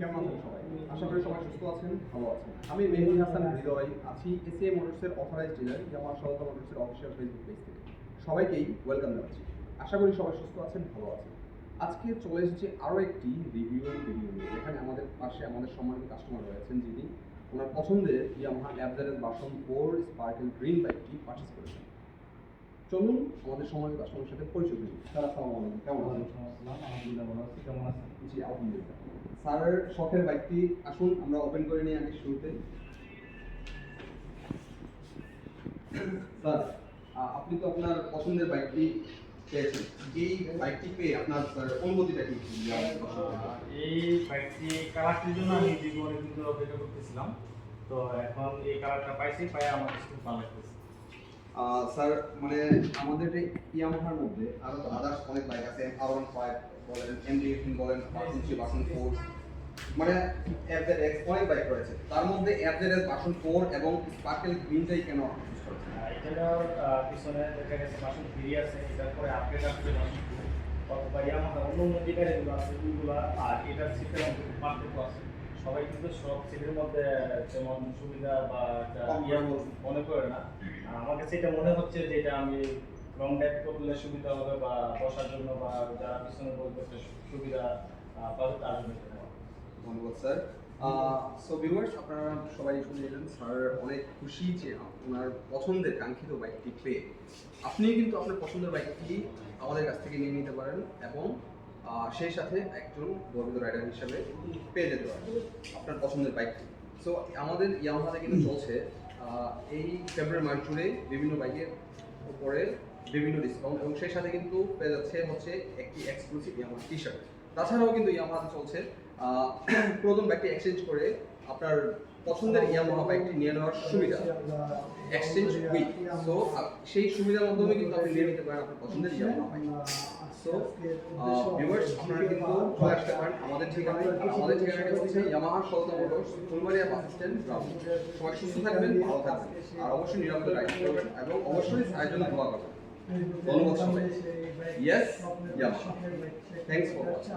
কেমন সবাই? আশা করি সবাই সুস্থ আছেন, ভালো আছেন। আমি মেহেদি হাসান হৃদয়, আছি এসিএ মোটরসের অথরাইজ ডিলার জামা সরকার মোটরসের অফিসিয়াল ফেসবুক পেজ থেকে। সবাইকেই ওয়েলকাম জানাচ্ছি। আশা করি সবাই সুস্থ আছেন, ভালো আছেন। আজকে চলে এসেছে আরও একটি রিভিউ ভিডিও যেখানে আমাদের পাশে আমাদের সম্মানিত কাস্টমার রয়েছেন যিনি। ওনার পছন্দের ইয়ামাহা অ্যাবজারের বাসন ফোর স্পার্কেল গ্রিন বাইকটি পারচেস করেছেন। চলুন আমাদের সম্মানিত কাস্টমারের সাথে পরিচয় দিন স্যার, আসসালামু আলাইকুম। কেমন আছেন? আলহামদুলিল্লাহ ভালো আছি কেমন আছেন জি, আলহামদুলিল্লাহ। স্যারের শখের বাইকটি আসুন, আমরা ওপেন করে নিই আগে শুরুতে। স্যার আপনি তো আপনার পছন্দের বাইকটি পেয়েছেন। এই বাইকটি পেয়ে আপনার অনুভূতিটা কি? এই বাইকটি কালারটির জন্য আমি অনেকদিন ধরে অপেক্ষা করতেছিলাম। তো এখন এই কালারটা পাইছি পাই আমার খুব ভালো লাগতেছে। স্যার মানে আমাদের ইয়ামাহার মধ্যে আরও আদার্স অনেক বাইক আছে আর ওয়ান ফাইভ বলেন এমডি এইটিন বলেন বাসন থ্রি বাসন ফোর মানে এফজেড এক্স অনেক বাইক রয়েছে। তার মধ্যে এফজেড এক্স বাসন ফোর এবং স্পার্কেল গ্রিনটাই কেন চুজ এটার পিছনে দেখা গেছে বাসন ফ্রি আছে, এটার পরে আপডেট আসছে বাসন অথবা ইয়ামাহা অন্য অন্য যেগুলো আছে ওইগুলো আর এটার খুব পার্থক্য আছে। সবাই কিন্তু সব সিটের মধ্যে যেমন সুবিধা বা ইয়ে মনে করে না। আমার কাছে এটা মনে হচ্ছে যে এটা আমি লং ড্রাইভ করলে সুবিধা হবে বা বসার জন্য বা যারা পিছনে সুবিধা পাবে তার জন্য ধন্যবাদ স্যার। সো ভিউয়ার্স আপনারা সবাই শুনে নিলেন স্যার অনেক খুশি যে আপনার পছন্দের কাঙ্ক্ষিত বাইকটি পেয়ে। আপনিও কিন্তু আপনার পছন্দের বাইকটি আমাদের কাছ থেকে নিয়ে নিতে পারেন এবং সেই সাথে একজন গর্বিত রাইডার হিসাবে পেয়ে যেতে পারে আপনার পছন্দের বাইকটি সো আমাদের ইয়ামাহাতে কিন্তু চলছে এই ফেব্রুয়ারি মাস জুড়ে বিভিন্ন বাইকের উপরে বিভিন্ন ডিসকাউন্ট এবং সেই সাথে কিন্তু পেয়ে যাচ্ছে হচ্ছে একটি এক্সক্লুসিভ ইয়ামাহা টি শার্ট তাছাড়াও কিন্তু ইয়ামাহাতে চলছে প্রথম বাইকটি এক্সচেঞ্জ করে আপনার পছন্দের ইয়ামাহা বাইকটি নিয়ে নেওয়ার সুবিধা। এক্সচেঞ্জ উইথ সো সেই সুবিধার মাধ্যমে কিন্তু আপনি নিয়ে নিতে পারেন আপনার পছন্দের ইয়ামাহা বাইক সো আপনারা কিন্তু চলে আসতে পারেন আমাদের আমাদের হচ্ছে Yamaha Sauda motors Phulbaria bus stand সবাই সুস্থ থাকবেন, ভালো থাকবেন। আর অবশ্যই নিরাপদে রাইড করবেন এবং অবশ্যই সাহায্য দোয়া করবেন। ধন্যবাদ সবাই yes Yamaha thanks for watching